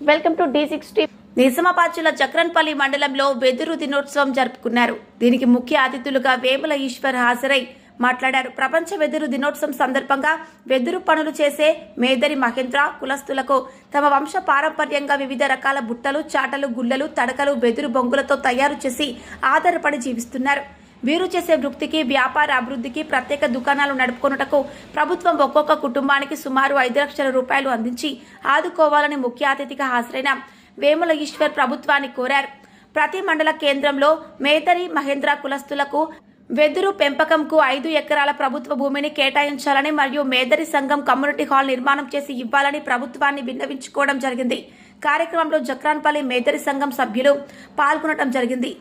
Welcome to D sixty. Nizamabad Chakranpalli మండలంలో వెదురు దినోత్సవం జరుపుకున్నారు. దీనికి ముఖ్య అతిథులుగా వేముల ఈశ్వర్ హాజరై మాట్లాడారు. ప్రపంచ వెదురు దినోత్సవం సందర్భంగా వెదురు పనులు చేసే మేదరి మహేంద్ర కులస్తులకు తమ వంశ పారంపర్యంగా వివిధ రకాల బుట్టలు చాటలు గుల్లలు తడకలు వెదురు బొంగులతో తయారు చేసి ఆధారపడి జీవిస్తున్నారు. వీరు చేసే వృత్తికి వ్యాపార అభివృద్ధికి ప్రత్యేక దుకాణాలు నడుపుకొనుటకు ప్రభుత్వం ఒక్కొక్క కుటుంబానికి సుమారు ఐదు లక్షల రూపాయలు అందించి ఆదుకోవాలని ముఖ్య అతిథిగా హాజరైన వేముల ఈశ్వర్ ప్రభుత్వాన్ని కోరారు. ప్రతి మండల కేంద్రంలో మేతరి మహేంద్ర కులస్తులకు వెదురు పెంపకంకు ఐదు ఎకరాల ప్రభుత్వ భూమిని కేటాయించాలని మరియు మేదరి సంఘం కమ్యూనిటీ హాల్ నిర్మాణం చేసి ఇవ్వాలని ప్రభుత్వాన్ని విన్నవించుకోవడం జరిగింది. కార్యక్రమంలో జక్రాన్పల్లి మేదరి సంఘం సభ్యులు పాల్గొనడం జరిగింది.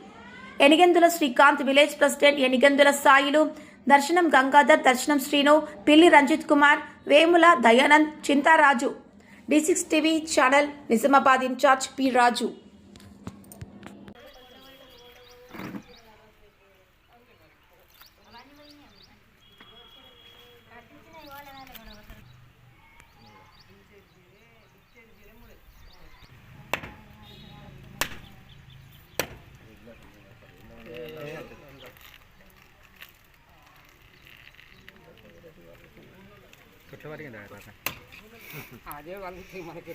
Enigendula Srikanth village president Enigendula Sailu Darshanam Gangadhar Darshanam Srinu Pilli Ranjith Kumar Vemula Dayanand Chintaraju D six TV channel Nizamabad incharge P Raju. తాత అదే వాళ్ళకి మనకి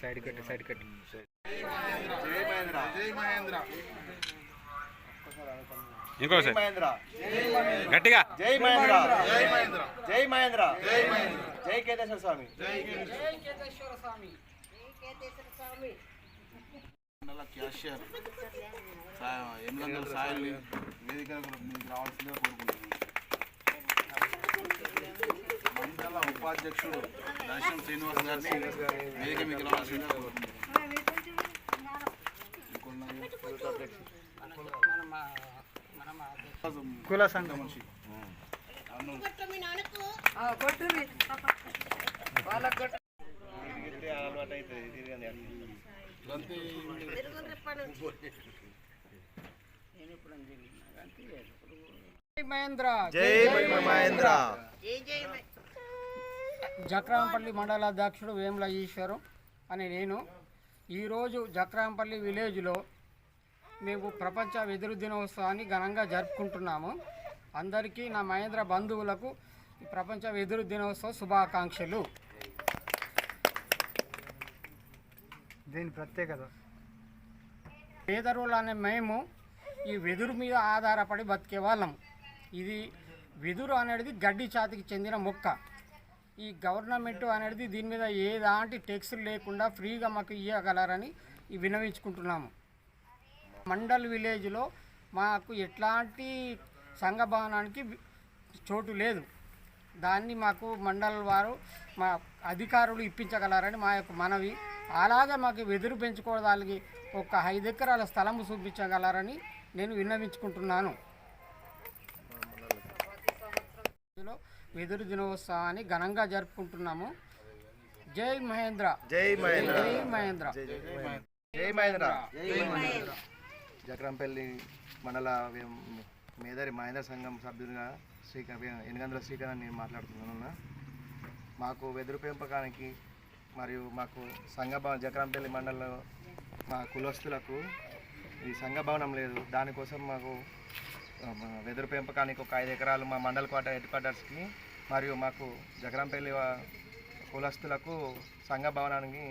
సైడ్ కట్టు సైడ్ కట్టు. ఇంకోసారి మహేంద్ర గట్టిగా. జై మహేంద్ర. జై మహేంద్ర. జై మహేంద్ర. జై మహేంద్ర జై కేతేశ్వర స్వామి. కేతేశ్వర స్వామి. మండల క్యాషియర్ ఎనిమిది సాయిల్ వేదికలకు మీకు రావాల్సిందిగా కోరుకుంటున్నాను మండల ఉపాధ్యక్షుడు దర్శనం శ్రీనివాస్ గారిని వేదిక మీకు రావాల్సిందిగా కోరుకుంటున్నాను కుల సంఘం మనిషి. వాళ్ళకి. అలవాటు అవుతుంది తిరిగి మహేంద్ర. జై మహేంద్ర. జక్రాంపల్లి మండల అధ్యక్షుడు వేముల ఈశ్వరం అని నేను ఈరోజు జక్రాంపల్లి విలేజ్లో మేము ప్రపంచ వెదురు దినోత్సవాన్ని ఘనంగా జరుపుకుంటున్నాము. అందరికీ నా మహేంద్ర బంధువులకు ఈ ప్రపంచ వెదురు దినోత్సవ శుభాకాంక్షలు. దీని ప్రత్యేకత. పేదరులు అనే మేము ఈ వెదురు మీద ఆధారపడి బతికే వాళ్ళం. ఇది వెదురు అనేది గడ్డి జాతికి చెందిన మొక్క. ఈ గవర్నమెంట్ అనేది దీని మీద ఏదాంటి ట్యాక్స్ లేకుండా ఫ్రీగా మాకు ఇవ్వగలరని వినవించుకుంటున్నాము. మండల్ విలేజ్లో మాకు ఎట్లాంటి సంఘభవనానికి చోటు లేదు. దాన్ని మాకు మండల్ వారు మా అధికారులు ఇప్పించగలరని మా యొక్క మనవి. అలాగే మాకు వెదురు పెంచుకోవడానికి ఒక ఐదు ఎకరాల స్థలము చూపించగలరని నేను విన్నవించుకుంటున్నాను. ఇందులో వెదురు దినోత్సవాన్ని ఘనంగా జరుపుకుంటున్నాము. జై మహేంద్ర. జై మహేంద్ర. జై మహేంద్ర. జై మహేంద్ర. జక్రంపల్లి మండల మేదరి మహేంద్ర సంఘం సభ్యునిగా శ్రీకాంత్ ఎనిగందుల శ్రీకాంత్ నేను మాట్లాడుతున్నాను మాకు వెదురు పెంపకానికి మరియు మాకు సంఘభవనం జక్రంపల్లి మండలంలో మా కులస్తులకు ఈ సంఘ భవనం లేదు. దానికోసం మాకు వెదురు పెంపకానికి ఒక ఐదు ఎకరాలు మా మండల క్వార్టర్ హెడ్ క్వార్టర్స్కి మరియు మాకు జగరంపల్లి కులస్తులకు సంఘ భవనానికి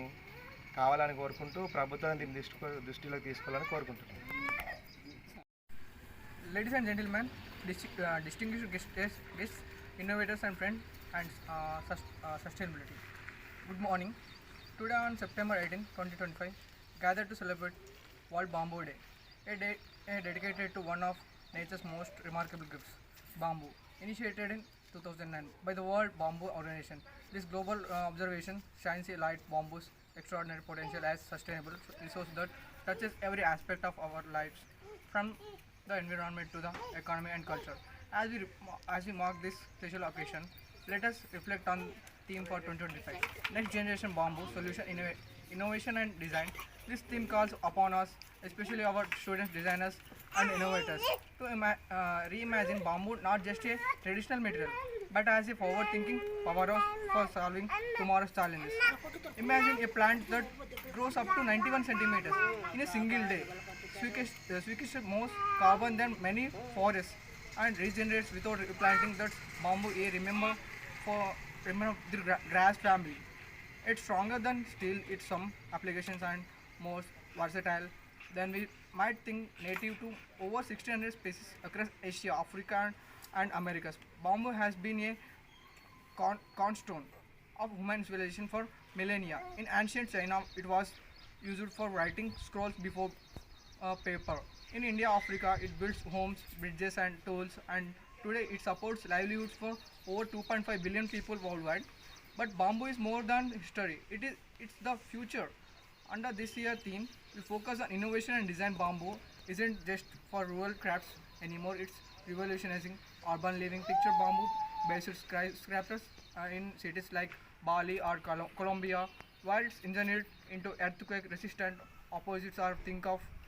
కావాలని కోరుకుంటూ ప్రభుత్వాన్ని దృష్టి దృష్టిలోకి తీసుకోవాలని కోరుకుంటున్నాను Ladies and gentlemen, dis- uh, distinguished guests, guests, innovators and friends, and uh, uh, sustainability. Good morning. Today on September 18, 2025, gathered to celebrate World Bamboo Day, a day dedicated to one of nature's most remarkable gifts, bamboo. Initiated in 2009 by the World Bamboo Organization, this global uh, observation shines a light bamboo's extraordinary potential as sustainable resource that touches every aspect of our lives, from the environment to the economy and culture. As we as we mark this special occasion, let us reflect on theme for 2025: Next Generation Bamboo Solution Innova- Innovation and Design. This theme calls upon us, especially our students, designers, and innovators to uh, reimagine bamboo not just a traditional material but as a forward-thinking powerhouse for solving tomorrow's challenges. Imagine a plant that grows up to 91 centimeters in a single day, sequest- uh, more carbon than many forests, and regenerates without replanting. that bamboo a remember for remember the gra- grass family. It's stronger than steel. It's some applications and more versatile than we might think. Native to over 1600 species across Asia, Africa, and Americas. Bamboo has been a con- cornerstone of human civilization for millennia. In ancient China, it was used for writing scrolls before uh, paper. In India, Africa, it builds homes, bridges, and tools. And today, it supports livelihoods for over 2.5 billion people worldwide. But bamboo is more than history. It is it's the future. Under this year theme, we focus on innovation and design. Bamboo isn't just for rural crafts anymore. It's revolutionizing urban living. Picture bamboo based skyscrapers uh, in cities like Bali or Col- Colombia, where it's engineered into earthquake resistant opposites or think of